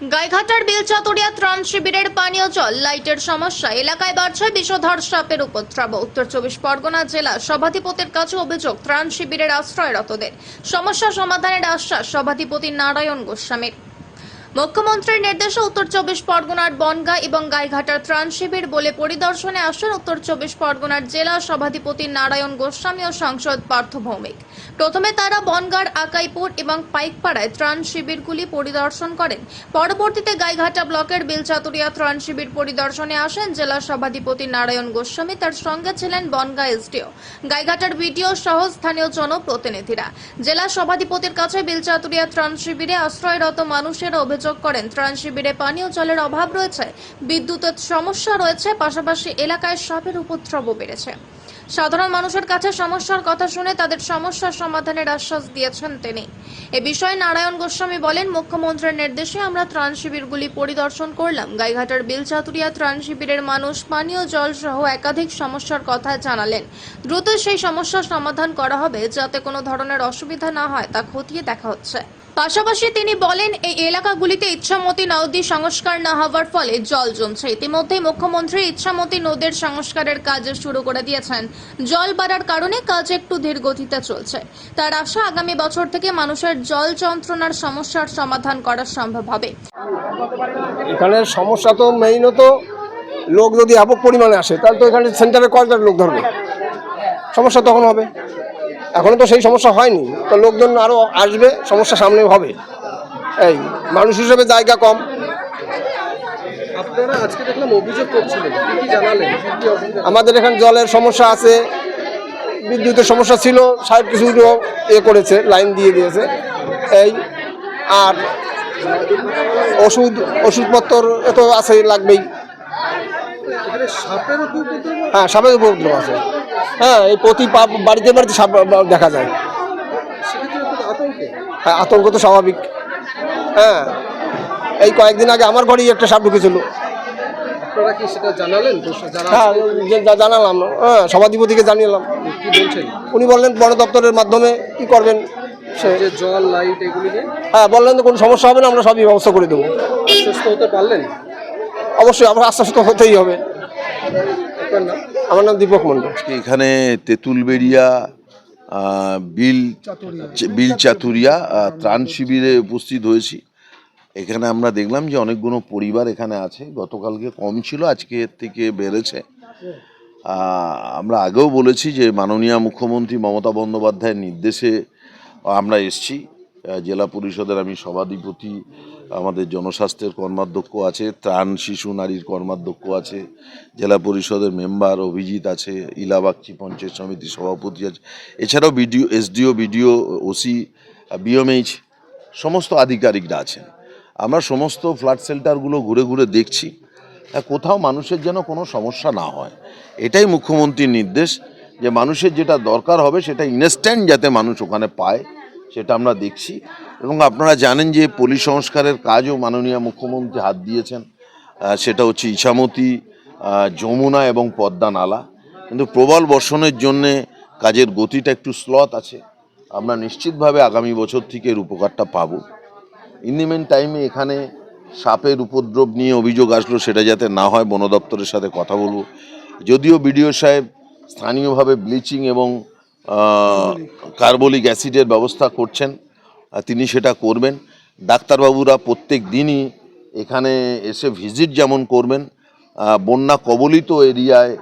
গাইঘাটার বেলচাতুরিয়া ত্রাণ শিবিরের পানীয় জল, লাইটের সমস্যা, এলাকায় বাড়ছে বিষধর সাপের উপদ্রব। উত্তর চব্বিশ পরগনা জেলা সভাধিপতির কাছে অভিযোগ, ত্রাণ শিবিরের আশ্রয়রতদের। সমস্যা সমাধানের আশ্বাস সভাধিপতি নারায়ণ গোস্বামীর। মুখ্যমন্ত্রীর নির্দেশে উত্তর চব্বিশ পরগনার বনগাঁ এবং গাইঘাটার ত্রাণ শিবির বলে পরিদর্শনে আসেন উত্তর চব্বিশ পরগনার জেলা সভাধিপতি নারায়ণ গোস্বামী ও সাংসদ পার্থ ভৌমিক। প্রথমে তারা বনগাঁর আকাইপুর এবং পাইকপাড়ায় ত্রাণ শিবিরগুলি পরিদর্শন করেন। পরবর্তীতে গাইঘাটা ব্লকের বেলচাতুরিয়া ত্রাণ শিবির পরিদর্শনে আসেন। জেলা সভাধিপতি নারায়ণ গোস্বামী তার সঙ্গে ছিলেন বনগাঁ এসডিও। গাইঘাটার বিডিও সহ স্থানীয় জনপ্রতিনিধিরা। জেলা সভাধিপতির কাছে বেলচাতুরিয়া ত্রাণ শিবিরে আশ্রয়রত মানুষের অভিযোগ করেন, ত্রাণ শিবিরে পানীয় জলের অভাব রয়েছে, বিদ্যুতের সমস্যা রয়েছে, পাশাপাশি এলাকায় সাপের উপদ্রব বেড়েছে। সাধারণ মানুষের কাছে সমস্যার কথা শুনে তাদের সমস্যার সমাধানের আশ্বাস দিয়েছেন তিনি। এ বিষয়ে নারায়ণ গোস্বামী বলেন, মুখ্যমন্ত্রীর নির্দেশে আমরা ত্রাণ শিবিরগুলি পরিদর্শন করলাম। গাইঘাটার বেলচাতুরিয়া ত্রাণ শিবিরের মানুষ পানীয় জল সহ একাধিক সমস্যার কথা জানালেন। দ্রুত সেই সমস্যার সমাধান করা হবে যাতে কোনো ধরনের অসুবিধা না হয়, তা খতিয়ে দেখা হচ্ছে। পাশাপাশি তিনি বলেন, এই এলাকাগুলিতে ইচ্ছামতি নদী সংস্কার না হওয়ার ফলে জল জমছে। ইতিমধ্যেই মুখ্যমন্ত্রী ইচ্ছামতি নদীর সংস্কারের কাজ শুরু করে দিয়েছেন। জল বাড়ার কারণে কাজ একটু ধীর গতিতে চলছে। তার আশা আগামী বছর থেকে মানুষের জল যন্ত্রণার সমস্যার সমাধান করা সম্ভব হবে। এখানে সমস্যা তো মেইনত লোক যদি ব্যাপক পরিমাণে আসে, তাহলে তো এখানে সেন্টারে কয়েকটা লোক ধরবে। সমস্যা তখন হবে। এখনও তো সেই সমস্যা হয়নি। তো লোকজন আরও আসবে সমস্যা সামনে হবে। এই মানুষ হিসেবে জায়গা কম। আপনারা আজকে দেখলাম অভিযোগ করছিলেন কি কি জানালেন? কি কি অসুবিধা আমাদের এখানে জলের সমস্যা আছে বিদ্যুতের সমস্যা ছিল সাহেব কিছু এ করেছে লাইন দিয়ে দিয়েছে। এই আর ওষুধ ওষুধপত্র তো আছে লাগবেই। হ্যাঁ সাপের উপদ্রব আছে। হ্যাঁ এই প্রতি বাড়িতে বাড়িতে সাপ দেখা যায়। হ্যাঁ আতঙ্ক তো স্বাভাবিক। হ্যাঁ এই কয়েকদিন আগে আমার ঘরেই একটা সাপ ঢুকেছিল। আপনারা কি সেটা জানালেন? হ্যাঁ জানালাম হ্যাঁ সভাধিপতিকে জানিয়েলাম। কি বলছেন? উনি বললেন বন দপ্তরের মাধ্যমে কি করবেন? সে জল লাইট এগুলি হ্যাঁ বললেন তো কোনো সমস্যা হবে না আমরা সবই ব্যবস্থা করে দেবো। সুস্থ হতে পারলেন? অবশ্যই আমরা আস্তে আস্তে হতেই হবে। আপনার নাম? আমার নাম দীপক আজকে এখানে তেঁতুলবেড়িয়া বিল বিল চাতুরিয়া ত্রাণ শিবিরে উপস্থিত হয়েছি। এখানে আমরা দেখলাম যে অনেকগুলো পরিবার এখানে আছে। গতকালকে কম ছিল, আজকে থেকে বেড়েছে। আমরা আগেও বলেছি যে মাননীয় মুখ্যমন্ত্রী মমতা বন্দ্যোপাধ্যায়ের নির্দেশে আমরা এসছি। জেলা পরিষদের আমি সভাধিপতি আমাদের জনস্বাস্থ্যের কর্মাধ্যক্ষ আছে, ত্রাণ শিশু নারীর কর্মাধ্যক্ষ আছে, জেলা পরিষদের মেম্বার অভিজিৎ আছে, ইলাবাগচি পঞ্চায়েত সমিতি সভাপতি আছে, এছাড়াও BDO, SDO, BDO, OC, BMH, সমস্ত আধিকারিকরা আছেন। আমরা সমস্ত ফ্লাড সেল্টারগুলো ঘুরে ঘুরে দেখছি কোথাও মানুষের যেন কোনো সমস্যা না হয়। এটাই মুখ্যমন্ত্রীর নির্দেশ, যে মানুষের যেটা দরকার হবে সেটা ইনস্ট্যান্ট যাতে মানুষ ওখানে পায়, সেটা আমরা দেখছি। এবং আপনারা জানেন যে পলি সংস্কারের কাজও মাননীয় মুখ্যমন্ত্রী হাত দিয়েছেন। সেটা হচ্ছে ইছামতি যমুনা এবং পদ্মা নালা। কিন্তু প্রবল বর্ষণের জন্যে কাজের গতিটা একটু স্লথ আছে। আমরা নিশ্চিতভাবে আগামী বছর থেকে এর উপকারটা পাবো। ইন দি মেন টাইমে এখানে সাপের উপদ্রব নিয়ে অভিযোগ আসলো, সেটা যাতে না হয়, বন দপ্তরের সাথে কথা বলব। যদিও বিডিও সাহেব স্থানীয়ভাবে ব্লিচিং এবং কার্বলিক অ্যাসিডের ব্যবস্থা করছেন তিনি সেটা করবেন। ডাক্তারবাবুরা প্রত্যেক দিনই এখানে এসে ভিজিট যেমন করবেন। বন্যা কবলিত এরিয়ায়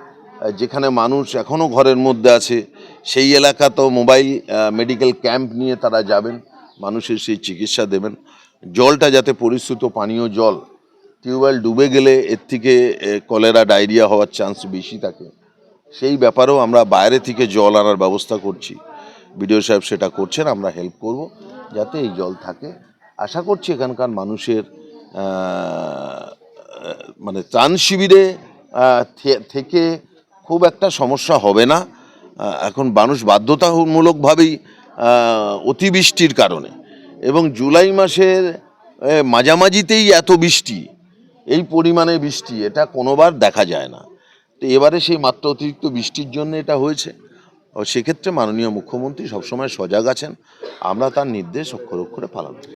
যেখানে মানুষ এখনও ঘরের মধ্যে আছে, সেই এলাকা তো মোবাইল মেডিকেল ক্যাম্প নিয়ে তারা যাবেন। মানুষের সেই চিকিৎসা দেবেন। জলটা যাতে পরিশ্রুত পানীয় জল, টিউবওয়েল ডুবে গেলে এর থেকে কলেরা, ডায়রিয়া হওয়ার চান্স বেশি থাকে। সেই ব্যাপারেও আমরা বাইরে থেকে জল আনার ব্যবস্থা করছি। বিডিও সাহেব সেটা করছেন, আমরা হেল্প করব। যাতে এই জল থাকে। আশা করছি এখানকার মানুষের মানে ত্রাণ শিবিরে থেকে খুব একটা সমস্যা হবে না। এখন মানুষ বাধ্যতামূলকভাবেই অতিবৃষ্টির কারণে। এবং জুলাই মাসের মাঝামাঝিতেই এত বৃষ্টি, এই পরিমাণে বৃষ্টি, এটা কোনোবার দেখা যায় না। তো এবারে সেই মাত্রা অতিরিক্ত বৃষ্টির জন্য এটা হয়েছে। সেক্ষেত্রে মাননীয় মুখ্যমন্ত্রী সবসময় সজাগ আছেন। আমরা তার নির্দেশ অক্ষর অক্ষরে পালন করি।